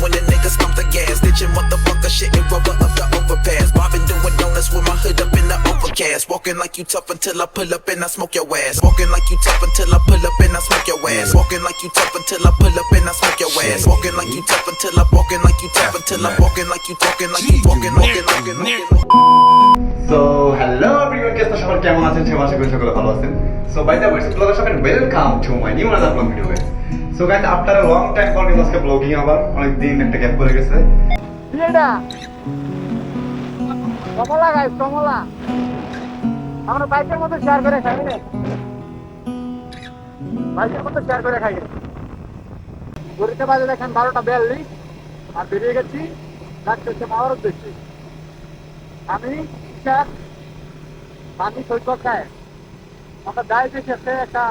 when the niggas pump the gas. Ditching motherfucker shit and rubber up the overpass. Bobbing doing donuts with my hood up in the overcast. Walking like you tough until I pull up and I smoke your ass. Walking like you tough until I pull up and I smoke your ass. Walking like you tough until I pull up and I smoke your ass. Walking like you tough until I walking like you tough until I walking like you talking like you walking walking walking walking. So hello everyone কেসটা সবার কেমন আছেন সে আশা করি সকলে ভালো আছেন so by the way vlogger সবাই welcome to my new another vlog video guys so guys after long time পর আজকে ব্লগিং আবার, অনেক দিন একটা গ্যাপ পড়ে গেছে। এটা কমলা গাইস কমলা! আমরা বাইকের মতো শেয়ার করে খাই রে। বাইকের মতো শেয়ার করে খাই ঘুরতে বাজে দেখেন বারোটা বিয়াল্লিশ, আর বেরিয়ে গেছি যাচ্ছে হচ্ছে মাওয়ার উদ্দেশ্যে আমি পানি সৈকত খায় আমরা যাই দেখি একটা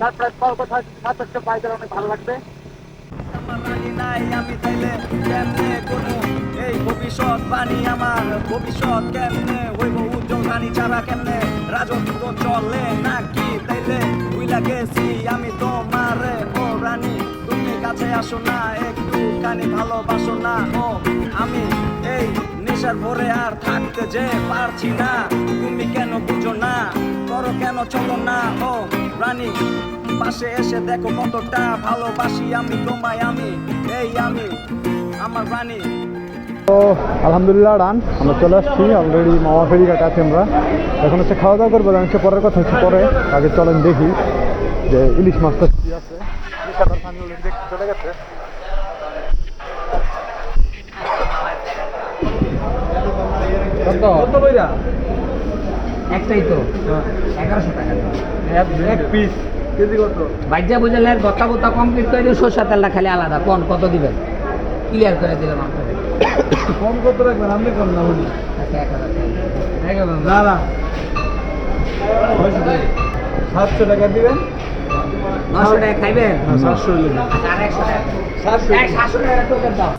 একটা সারপ্রাইজ কল কোথায় সাথে পাইতে অনেক ভালো লাগবে। আমি এই ভবিষ্যৎ বাণী আমার, ভবিষ্যৎ কেমনে হইব? উজ্জ্বল বাণী ছাড়া কেমনে রাজত্ব চলে? নাকি তাইলে বুইলা গেছি আমি তোমারে? ও রানী, তুমি কাছে আসো না একটু কানি ভালোবাসো না। ও, আমি এই নেশার ভরে আর থাকতে যে পারছি না। তুমি কেন বুঝো না? করো কেন চলো না? ও রানী পাশে এসে দেখো কতটা ভালোবাসি আমি তোমায় আমি এই আমি আমার রানী। তো আলহামদুলিল্লাহ রান। আমরা চলে আসছি। অলরেডি মামা ফেরি ঘাটে আছি আমরা। এখন হচ্ছে খাওয়া দাওয়া করব হচ্ছে পরের কথা হচ্ছে পরে। আগে চলেন দেখি যে ইলিশ মাছটা কি আছে। চলে গেছে। কত? বইরা? একটাই তো। এগারোশো টাকা। এক পিস কেজি কত? বাজ্যা বুঝালে গতা গোতা কমপ্লিট করে দিয়ে সরষা তেলটা খালি আলাদা। কোন কত দিবেন? ক্লিয়ার করে দিলাম আপনাকে কম কত রাখবেন? আপনি কম না বলি? আচ্ছা, এক হাজার টাকা। না না। সাতশো টাকা দিবেন? নশো টাকা খাইবেন? সাতশো আচ্ছা টাকা। সাতশো। এক সাতশো টাকা টোকেন দাও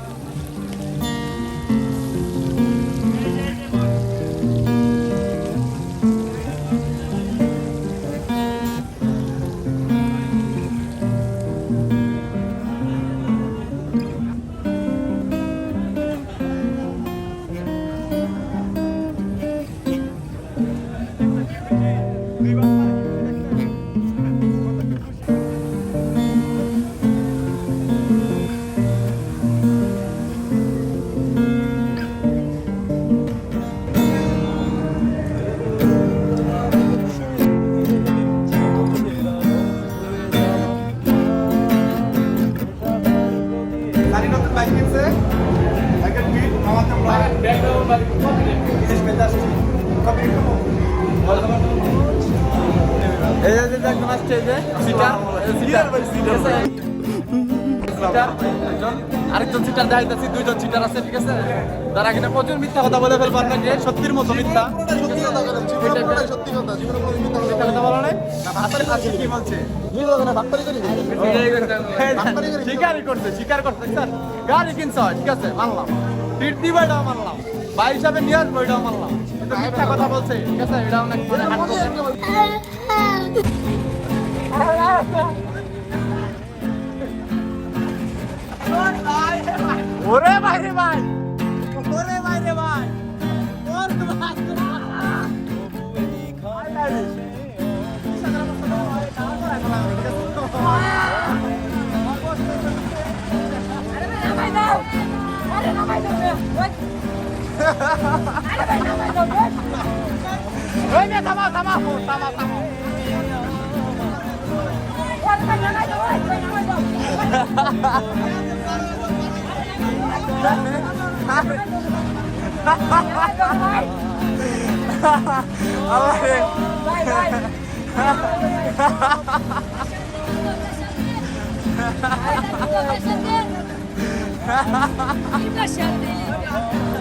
এই যে যে আসছে এই যে সিটার সিটার সিটার সিটার আরেকজন সিটার দেখাইতেছি দুইজন সিটার আছে ঠিক আছে? তারা কিনা প্রচুর মিথ্যা কথা বলে ফেলব আপনাকে সত্যির মতো মিথ্যা। সত্যি কথা বলো নাই আসলে আজকে কি বলছে স্বীকারই করছে স্বীকার করছে গাড়ি কিনছ ঠিক আছে মানলাম। টিট বইটা এটাও মানলাম। ভাই হিসাবে নিয়ে আসব এটাও মানলাম। কিন্তু মিথ্যা কথা বলছে। ঠিক আছে এটা অনেক মানে ওরে ভাই ভাই। ওই নে থামা থামা থামা থামা আপাই কাছে গান করছি ভাই এই দেখেন কি এটা গাইস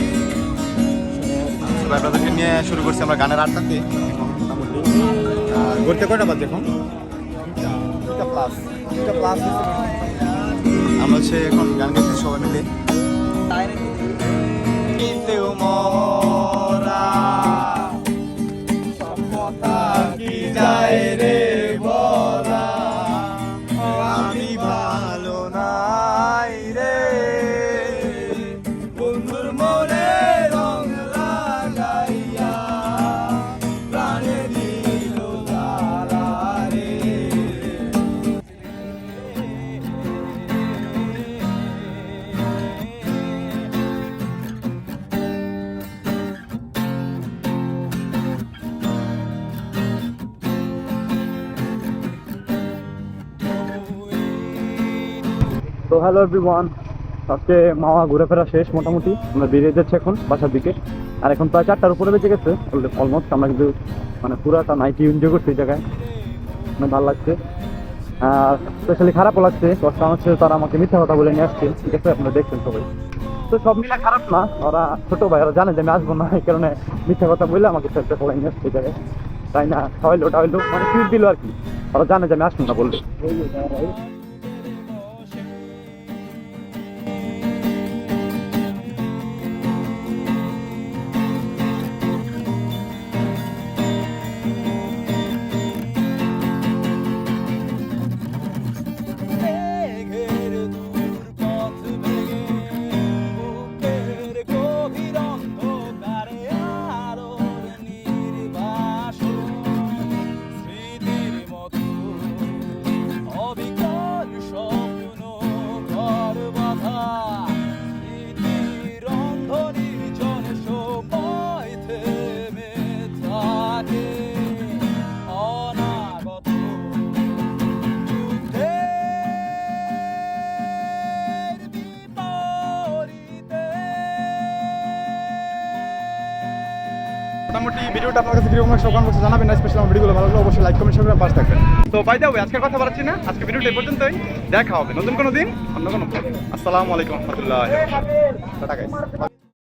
আপনাদেরকে নিয়ে শুরু করছি আমরা গানের আড্ডাতে। ঘুরতে কয়টা বাজে এখন? দুটা প্লাস দুটা প্লাস আমরা হচ্ছে এখন গান গাইছি সবাই মিলে। কিন্তু তো হ্যালো এভরিওয়ান আজকে মামা ঘুরে ফেরা শেষ মোটামুটি। আমরা বেরিয়ে যাচ্ছি এখন বাসার দিকে। আর এখন প্রায় চারটার উপরে বেঁচে গেছে অলমোস্ট আমরা কিন্তু মানে পুরাটা নাইটি এনজয় করছি এই জায়গায়। মানে ভালো লাগছে। আর স্পেশালি খারাপও লাগছে কষ্ট হচ্ছে তারা আমাকে মিথ্যা কথা বলে নিয়ে আসছে। ঠিক আছে, আপনারা দেখছেন সবাই। তো সব মিলে খারাপ না, ওরা ছোটো ভাই, ওরা জানে যে আমি আসব না, এই কারণে মিথ্যা কথা বললে আমাকে চেষ্টা করে নিয়ে আসছে জায়গায়। তাই না, খাওয়াইলো টাইলো মানে ফির দিল আর কি। ওরা জানে যে আমি আসব না বললে। মোটামুটি ভিডিওটা আপনার কাছে কীরকম লাগছে কমেন্ট বক্সে জানাবেন, না স্পেশাল আমার ভিডিওগুলো ভালো লাগল অবশ্যই লাইক কমেন্ট শেয়ার পাশে থাকবেন। তো বাই দ্য ওয়ে আজকে কথা বলাচ্ছি না। আজকে ভিডিওটা এই পর্যন্তই। দেখা হবে। নতুন কোনো দিন, অন্য কোনো আসসালামু আলাইকুম, রহমতুল্লাহ। গাইস